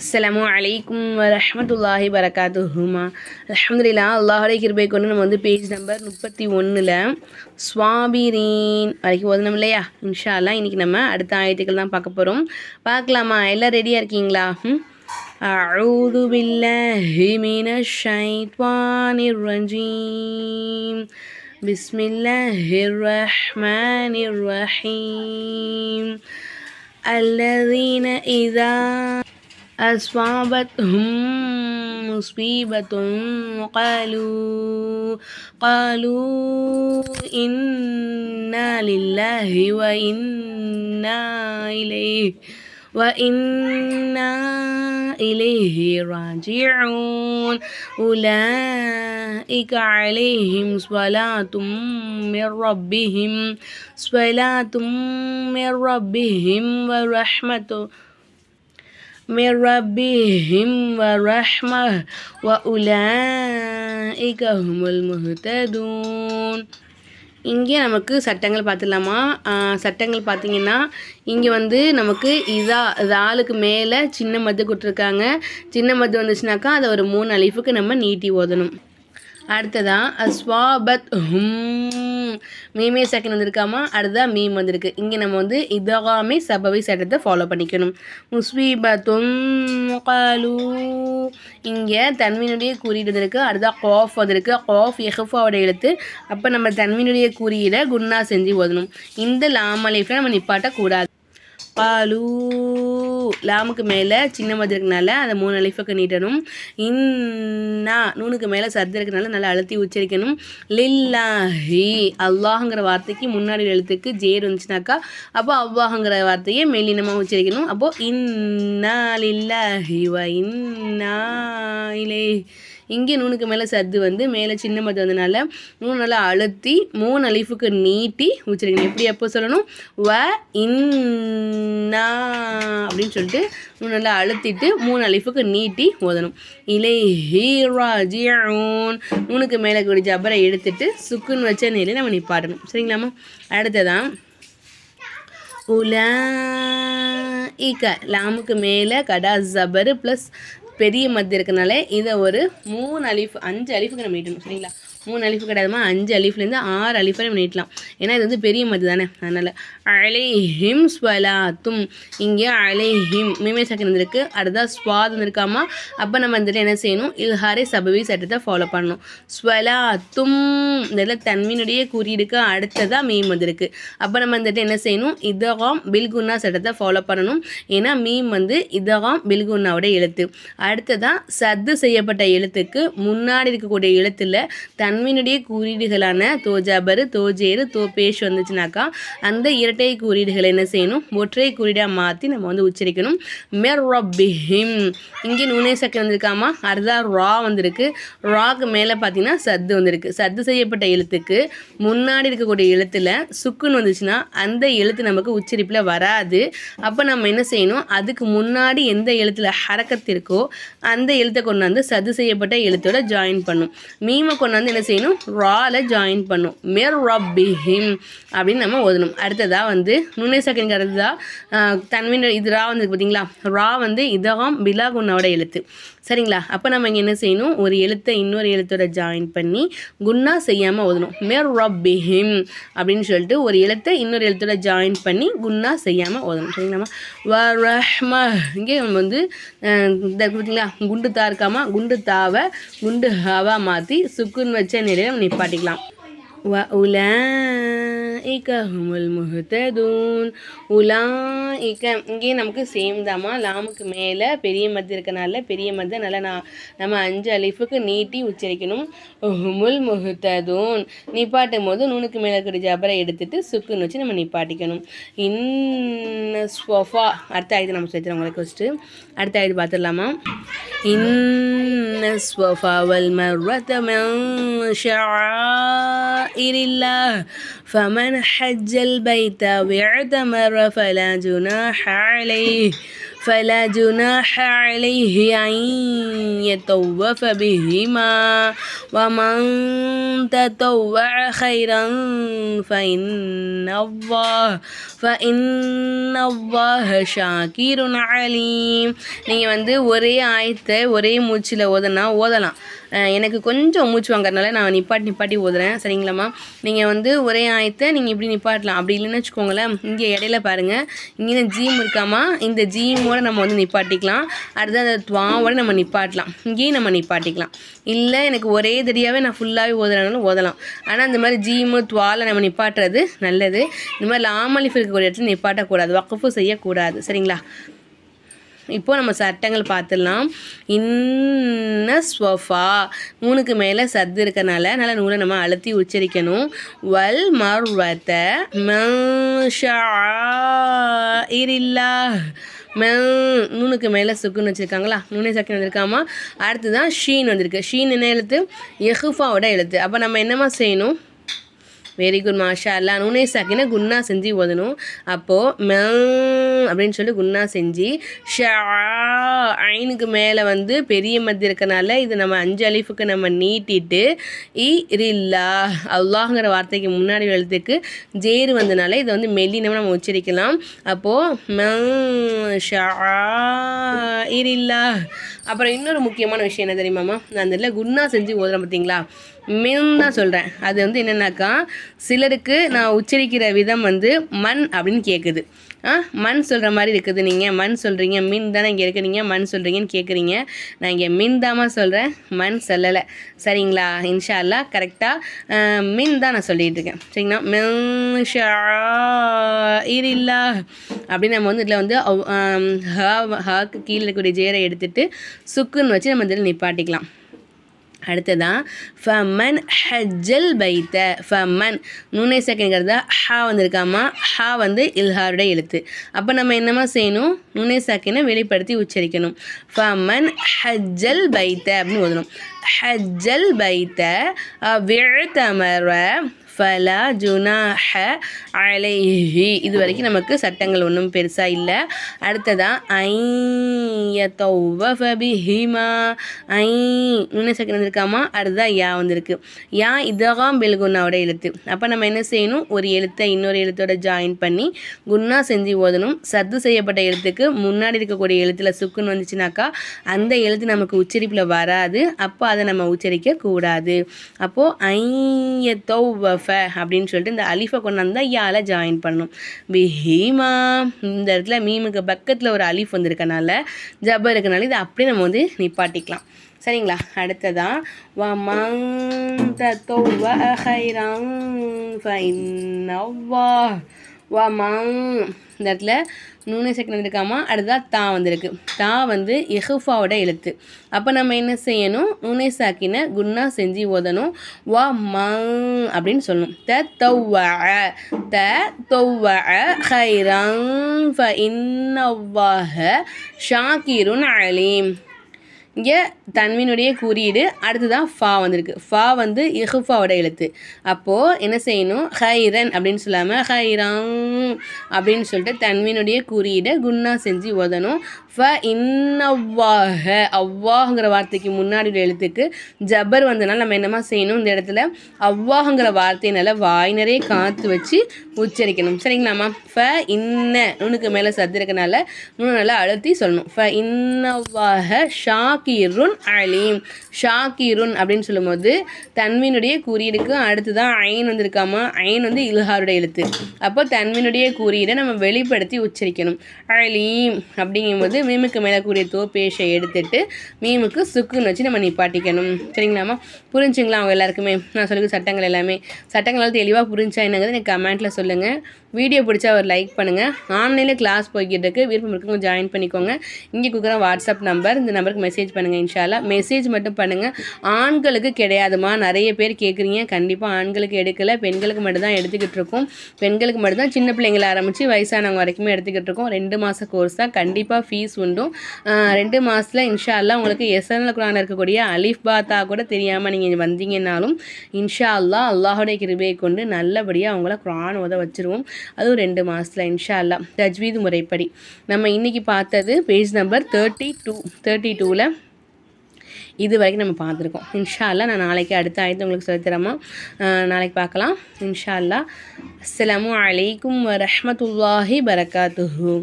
அஸ்ஸலாமு அலைக்கும் வரஹ்மத்துல்லாஹி வரகாத்துஹுமா அல்ஹம்துலில்லா அல்லாஹுடைய கிருபை கொண்டு நம்ம வந்து பேஜ் நம்பர் முப்பத்தி ஒன்றில் ஸ்வாபிரீன் வரைக்கும் ஓதணும் இல்லையா இன்ஷா அல்லாஹ் இன்றைக்கி நம்ம அடுத்த ஆயத்துக்கள் தான் பார்க்க போகிறோம் பார்க்கலாமா எல்லாம் ரெடியாக இருக்கீங்களா ம் أعوذ بالله من الشيطان الرجيم بسم الله الرحمن الرحيم الذين إذا أصابتهم مصيبة قالوا قالوا إنا لله وإنا إليه وإنا إليه راجعون. أولئك عليهم صلاة من ربهم صلاة من ربهم ورحمة من ربهم ورحمة وأولئك هم المهتدون இங்கே நமக்கு சட்டங்கள் பார்த்துடலாமா ஆஹ் சட்டங்கள் பார்த்தீங்கன்னா இங்கே வந்து நமக்கு இதா ஆளுக்கு மேலே சின்ன மத்து கொடுத்துருக்காங்க சின்ன மத்து வந்துச்சுனாக்கா அதை ஒரு மூணு அலிஃபுக்கு நம்ம நீட்டி ஓதணும் அடுத்ததான் அஸ்வாபத் ஹும். மீமே செகண்ட் வந்திருக்காமா? அடுத்ததா மீம் வந்திருக்கு. இங்கே நம்ம வந்து இதகாமே சபவி சட்டத்தை ஃபாலோ பண்ணிக்கணும். முஸ்வீபத்தும் காலு இங்கே தன்மீனுடைய குறியீடு வந்திருக்கு. அடுத்தா காஃப் வந்திருக்கு. காஃப் எஹஃபாவோட எழுத்து. அப்போ நம்ம தன்மீனுடைய குறியீடை குன்னா செஞ்சு ஓதணும். இந்த லாமலைஃபில் நம்ம நிப்பாட்டக்கூடாது. பாலு லாமுக்கு மேலே சின்ன மது இருக்கனால அந்த மூணு அலிஃபுக்கு நீட்டணும். இன்னா நூனுக்கு மேலே சர்து இருக்கனால நல்லா அழுத்தி உச்சரிக்கணும். லில்லாஹி அல்லாஹுங்கிற வார்த்தைக்கு முன்னாடி எழுத்துக்கு ஜேர் வந்துச்சுனாக்கா அப்போ அவ்வாஹங்கிற வார்த்தையை மெல்லினமாக உச்சரிக்கணும். அப்போது இன்னா லில்லாஹி வ இன்னா இலே இங்கே நூனுக்கு மேலே சத்து வந்து மேலே சின்ன மத்து வந்தனால நூறு நல்லா அழுத்தி மூணு அலிஃபுக்கு நீட்டி உச்சரிக்கணும் எப்படி எப்போ சொல்லணும்? வ இன்னா அப்படின்னு சொல்லிட்டு நூறு நல்லா அழுத்திட்டு மூணு அலிஃபுக்கு நீட்டி ஓதணும். இலை ஹீராஜியூன் நூனுக்கு மேலே கூடிய ஜபரை எடுத்துட்டு சுக்குன்னு வச்ச நிலையில் நம்ம நிப்பாட்டணும். சரிங்களாம்மா? அடுத்ததான் உலாஇக லாமுக்கு மேலே கடா ஜபரு ப்ளஸ் பெரிய மத்தி இருக்கனால இதை ஒரு மூணு அலிஃப் அஞ்சு அலிஃபுக்கு நம்ம நீட்டணும் சரிங்களா? மூணு அலிஃபு கிடையாதுமா? அஞ்சு அலிஃப்லேருந்து ஆறு அலிஃபை நம்ம நீட்டலாம். ஏன்னா இது வந்து பெரிய மது தானே? அதனால். அலைஹிம் ஸ்வலாத்தும். இங்கே அலைஹிம். மீமே செகண்ட் வந்திருக்கு அடுத்தா ஸ்வாத் வந்திருக்காமா? அப்போ நம்ம வந்துட்டு என்ன செய்யணும்? இல்ஹாரே சபவி சட்டத்தை ஃபாலோ பண்ணணும். ஸ்வலாத்தும். இந்த இடத்துல குறியீடுக்கு அடுத்ததாக மீம் வந்திருக்கு. அப்போ நம்ம வந்துட்டு என்ன செய்யணும்? இதகாம் பில்குன்னா சட்டத்தை ஃபாலோ பண்ணணும். ஏன்னா மீம் வந்து இதகாம் பில்குன்னாவோட எழுத்து. அடுத்ததாக சத்து செய்யப்பட்ட எழுத்துக்கு முன்னாடி இருக்கக்கூடிய எழுத்தில் தன்மீனுடைய குறியீடுகளான தோஜாபரு தோஜேரு தோபேஷ் வந்துச்சுனாக்கா அந்த இரட்டை குறியீடுகளை என்ன செய்யணும்? ஒற்றை குறியீடாக மாற்றி நம்ம வந்து உச்சரிக்கணும். மெர் ரப்பிஹிம் இங்கே நுனே சக்கரை வந்திருக்காமா? அர்தா ரா வந்திருக்கு. ராக்கு மேலே பார்த்தீங்கன்னா சத்து வந்திருக்கு. சத்து செய்யப்பட்ட எழுத்துக்கு முன்னாடி இருக்கக்கூடிய எழுத்தில் சுக்குன்னு வந்துச்சுன்னா அந்த எழுத்து நமக்கு உச்சரிப்பில் வராது. அப்போ நம்ம என்ன செய்யணும்? அதுக்கு முன்னாடி எந்த எழுத்தில் ஹரக்கத்து இருக்கோ அந்த எழுத்தை கொண்டு வந்து சது செய்யப்பட்ட எழுத்தோட ஜாயின் பண்ணும். மீமை கொண்டு வந்து என்ன செய்யணும்? ராவில் ஜாயின் பண்ணும். மேர் ரப்பிஹிம் அப்படின்னு நம்ம ஓதணும். அடுத்ததாக வந்து நுண்ணை செகண்ட் அடுத்ததாக தன்வின் இது ரா வந்து பார்த்தீங்களா ரா வந்து இதகம் பிலாகுன்னாவோட எழுத்து. சரிங்களா? அப்போ நம்ம இங்கே என்ன செய்யணும்? ஒரு எழுத்தை இன்னொரு எழுத்தோட ஜாயின் பண்ணி குன்னா செய்யாமல் ஓதணும். மேர் ரப்பிஹிம் அப்படின்னு சொல்லிட்டு ஒரு எழுத்தை இன்னொரு எழுத்தோட ஜாயின் பண்ணி குன்னா செய்யாமல் ஓதணும். சரிங்களாம்மா? வ ரஹ்ம இங்கே நம்ம வந்து பார்த்தீங்களா குண்டு தா இருக்காமல் குண்டு தாவை குண்டு ஹவா மாற்றி சுக்குன்னு வச்சு நிலையில் வ உல. உலாஇக ஹுமுல் முஹதூன் உலாஇக இங்கேயும் நமக்கு சேம் தாம்மா. லாமுக்கு மேலே பெரிய மத்து இருக்கனால பெரிய மத்தை நல்லா நான் நம்ம அஞ்சு அலிஃபுக்கு நீட்டி உச்சரிக்கணும். ஹுமுல் முஹதூன் நிப்பாட்டும் போது நூனுக்கு மேலே இருக்கிற ஜபரை எடுத்துட்டு சுக்குன்னு வச்சு நம்ம நிப்பாட்டிக்கணும். இன் ஸ்வஃபா அடுத்த ஆயுதம் நம்ம சொல்லித்தரோம் உங்களுக்கு ஃபஸ்ட்டு அடுத்த ஆயுதம் பார்த்துடலாமா இன் ஸ்வஃபா வல் மர்வத்தமிழ் ஷாயிரில்லா ஃபமன் فمن حج البيت واعتمر فلا جناح عليه. فلا جناح عليه أن يطوف بهما ومن تطوع خيرا فإن الله فإن الله شاكر عليم நீங்கள் வந்து ஒரே ஆயத்தை ஒரே மூச்சில் ஓதனா ஓதலாம் அஹ் எனக்கு கொஞ்சம் மூச்சு வாங்குறதுனால நான் நிப்பாட்டி நிப்பாட்டி ஓதுறேன் சரிங்களாம்மா நீங்கள் வந்து ஒரே ஆயத்தை நீங்கள் இப்படி நிப்பாட்டலாம் அப்படி இல்லைன்னு வச்சுக்கோங்களேன் இங்கே இடையில பாருங்கள் இங்கே ஜீம் இருக்காமா இந்த ஜீமோட நம்ம வந்து நிப்பாட்டிக்கலாம். அடுத்து அந்த துவாவோட நம்ம நிப்பாட்டலாம். இங்கேயும் நம்ம நிப்பாட்டிக்கலாம். இல்லை எனக்கு ஒரே தெரியாவே நான் ஃபுல்லாகவே ஓதுறனாலும் ஓதலாம். ஆனால் இந்த மாதிரி ஜீமு துவால நம்ம நிப்பாட்டுறது நல்லது. இந்த மாதிரி லாமலிஃப் இருக்கக்கூடிய இடத்துல நிப்பாட்டக்கூடாது. வக்கஃபு செய்யக்கூடாது. சரிங்களா? இப்போ நம்ம சட்டங்கள் பார்த்துடலாம். இன்ன ஸ்வஃபா. மூணுக்கு மேலே சத்து இருக்கனால நல்ல நூலை நம்ம அழுத்தி உச்சரிக்கணும். வல் மர்வத்த இரில்லா. மெல் நூனுக்கு மேலே சுக்குன்னு வச்சுருக்காங்களா? நூனே சக்கின் வந்திருக்காமா? அடுத்து தான் ஷீன் வந்திருக்கு. ஷீன் என்ன எழுத்து? எஹுஃபாவோட எழுத்து. அப்போ நம்ம என்னம்மா செய்யணும்? வெரி குட் மாஷா அல்லா நூனே சாக்கினா குன்னா செஞ்சு ஓதணும். அப்போது மெ அப்படின்னு சொல்லி குன்னா செஞ்சு ஷா ஐனுக்கு மேலே வந்து பெரிய மத்தி இருக்கனால இது நம்ம அஞ்சு அலிஃபுக்கு நம்ம நீட்டிட்டு இ ரில்லா அல்லாஹ்ங்கிற வார்த்தைக்கு முன்னாடி எழுத்துக்கு ஜேரு வந்தனால இதை வந்து மெல்லினமாக நம்ம உச்சரிக்கலாம். அப்போது மெ ஷா இல்லா அப்புறம் இன்னொரு முக்கியமான விஷயம் என்ன தெரியுமாம்மா நான் அந்த இடத்துல குன்னா செஞ்சு ஓதுறேன் பார்த்தீங்களா? மென் தான் சொல்கிறேன் அது வந்து என்னென்னாக்கா சிலருக்கு நான் உச்சரிக்கிற விதம் வந்து மண் அப்படின்னு கேட்குது மண் சொல்கிற மாதிரி இருக்குது. நீங்கள் மண் சொல்கிறீங்க மின் தானே இங்கே இருக்கிறீங்க மண் சொல்கிறீங்கன்னு கேட்குறீங்க நான் இங்கே மின் தாமா சொல்கிறேன் மண் சொல்லலை. சரிங்களா? இன்ஷா அல்லா கரெக்டாக மின் தான் நான் சொல்லிகிட்டு இருக்கேன். சரிங்களா? மின் இல்லா அப்படின்னு நம்ம வந்து இதில் வந்து ஹாக்கு கீழே இருக்கக்கூடிய ஜேரை எடுத்துகிட்டு சுக்குன்னு வச்சு நம்ம இதில் நிப்பாட்டிக்கலாம். அடுத்ததான் ஃபமன் ஹஜ்ஜல் பைத்த ஃபமன் நூனே செகண்ட்ங்கிறதா ஹா வந்திருக்காமா ஹா வந்து இல்ஹாருடைய எழுத்து. அப்போ நம்ம என்னமா செய்யணும்? நூனே சாக்கினை வெளிப்படுத்தி உச்சரிக்கணும். ஃபமன் ஹஜ்ஜல் பைத்த அப்படின்னு ஓதணும். ஹஜ்ஜல் பைத்த விழுத்தமர ஃபலா ஜுனாஹ அலைஹி. இது வரைக்கும் நமக்கு சட்டங்கள் ஒன்றும் பெருசாக இல்லை. அடுத்ததான் ஐயத்தௌவ பிஹிமா. ஐ நுண்ணை செகண்ட் வந்திருக்காமா? அடுத்ததான் யா வந்திருக்கு. யா இதகாம் பெல் குன்னாவோட எழுத்து. அப்போ நம்ம என்ன செய்யணும்? ஒரு எழுத்தை இன்னொரு எழுத்தோட ஜாயின் பண்ணி குன்னா செஞ்சு ஓதணும். சத்து செய்யப்பட்ட எழுத்துக்கு முன்னாடி இருக்கக்கூடிய எழுத்தில் சுக்குன்னு வந்துச்சுனாக்கா அந்த எழுத்து நமக்கு உச்சரிப்பில் வராது. அப்போ அதை நம்ம உச்சரிக்க கூடாது அப்போது ஐயத்தௌவஃப அப்படின்னு சொல்லிட்டு இந்த அலிஃபை கொண்டாந்து தான் யால ஜாயின் பண்ணணும் பிஹீமா இந்த இடத்துல மீமுக்கு பக்கத்தில் ஒரு அலிஃப் வந்திருக்கனால ஜபர் இருக்கனால இதை அப்படியே நம்ம வந்து நிப்பாட்டிக்கலாம். சரிங்களா? அடுத்ததான் வ மங் ஹைரன் இந்த இடத்துல நூனே செகண்ட் வந்திருக்காமா? அடுத்ததாக தா வந்திருக்கு. தா வந்து எஹுஃபாவோட எழுத்து. அப்போ நம்ம என்ன செய்யணும்? நூனே சாக்கின குன்னா செஞ்சு ஓதணும். வா மங் அப்படின்னு சொல்லணும். த தௌவ த தௌவ ஹைரங் ஃப இன்னவாஹ ஷாக்கிருன் அலீம். இங்கே தன்வினுடைய குறியீடு அடுத்ததான் ஃபா வந்திருக்கு. ஃபா வந்து இஹுஃபாவோட எழுத்து. அப்போது என்ன செய்யணும்? ஹைரன் அப்படின்னு சொல்லாமல் ஹைரங் அப்படின்னு சொல்லிட்டு தன்வினுடைய குறியீடை குன்னா செஞ்சு ஓதணும். ஃப இன்னவ்வாஹ அவ்வாஹுங்கிற வார்த்தைக்கு முன்னாடி உள்ள எழுத்துக்கு ஜபர் வந்தனால நம்ம என்னமா செய்யணும்? இந்த இடத்துல அவ்வாஹுங்கிற வார்த்தையினால வாய் நிறைய காற்று வச்சு உச்சரிக்கணும். சரிங்களாம்மா? ஃப இன்ன நுணுக்கு மேலே சத்து இருக்கனால நுணு நல்லா அழுத்தி சொல்லணும். ஃப இன்னவாஹ ஷாக்கிருன் அலீம். ஷாக்கிருன் அப்படின்னு சொல்லும்போது தன்வினுடைய குறியீடுக்கு அடுத்து தான் ஐன் வந்திருக்காமா? ஐன் வந்து இல்ஹாருடைய எழுத்து. அப்போ தன்வினுடைய குறியீடை நம்ம வெளிப்படுத்தி உச்சரிக்கணும். அலீம் அப்படிங்கும்போது மீமுக்கு மேலே கூடிய தோப்பேஷை எடுத்துட்டு மீமுக்கு சுக்குன்னு வச்சு நம்ம நிப்பாட்டிக்கணும். சரிங்களாமா புரிஞ்சுங்களா அவங்க எல்லாருக்குமே? நான் சொல்லுங்க சட்டங்கள் எல்லாமே. சட்டங்களால் தெளிவாக புரிஞ்சா என்னங்கிறது எனக்கு கமெண்ட்டில் சொல்லுங்கள் வீடியோ பிடிச்சா ஒரு லைக் பண்ணுங்கள் ஆன்லைனில் கிளாஸ் போய்கிட்டு இருக்கு. விருப்பம் இருக்கவங்க ஜாயின் பண்ணிக்கோங்க. இங்கே கொடுக்குற வாட்ஸ்அப் நம்பர் இந்த நம்பருக்கு மெசேஜ் மெசேஜ் பண்ணுங்கள் இன்ஷால்லா மெசேஜ் மட்டும் பண்ணுங்கள் ஆண்களுக்கு கிடையாதுமா? நிறைய பேர் கேட்குறீங்க கண்டிப்பாக ஆண்களுக்கு எடுக்கலை. பெண்களுக்கு மட்டும்தான் எடுத்துக்கிட்டு இருக்கோம். பெண்களுக்கு மட்டும்தான் சின்ன பிள்ளைங்கள ஆரம்பித்து வயசானவங்க வரைக்குமே எடுத்துக்கிட்டு இருக்கோம். ரெண்டு மாத கோர்ஸ் தான். கண்டிப்பாக ஃபீஸ் உண்டும். ரெண்டு மாதத்தில் இன்ஷா அல்லாஹ் உங்களுக்கு எஸ்என்எல் குரான் இருக்கக்கூடிய அலிஃப் பாத்தா கூட தெரியாமல் நீங்கள் வந்தீங்கன்னாலும் இன்ஷா அல்லா அல்லாஹுடைய கிருபையை கொண்டு நல்லபடியாக அவங்கள குரான் உத வச்சிருவோம். அதுவும் ரெண்டு மாதத்தில் இன்ஷா அல்லாஹ் தஜ்வீது முறைப்படி. நம்ம இன்றைக்கி பார்த்தது page number thirty two thirty டூவில் இது வரைக்கும் நம்ம பார்த்துருக்கோம். இன்ஷா அல்லாஹ் நான் நாளைக்கு அடுத்த ஆயத்தை உங்களுக்கு சொல்லித்தரமா நாளைக்கு பார்க்கலாம். இன்ஷா அல்லாஹ் அஸ்ஸலாமு அலைக்கும் வரஹ்மத்துல்லாஹி பரகாத்துஹு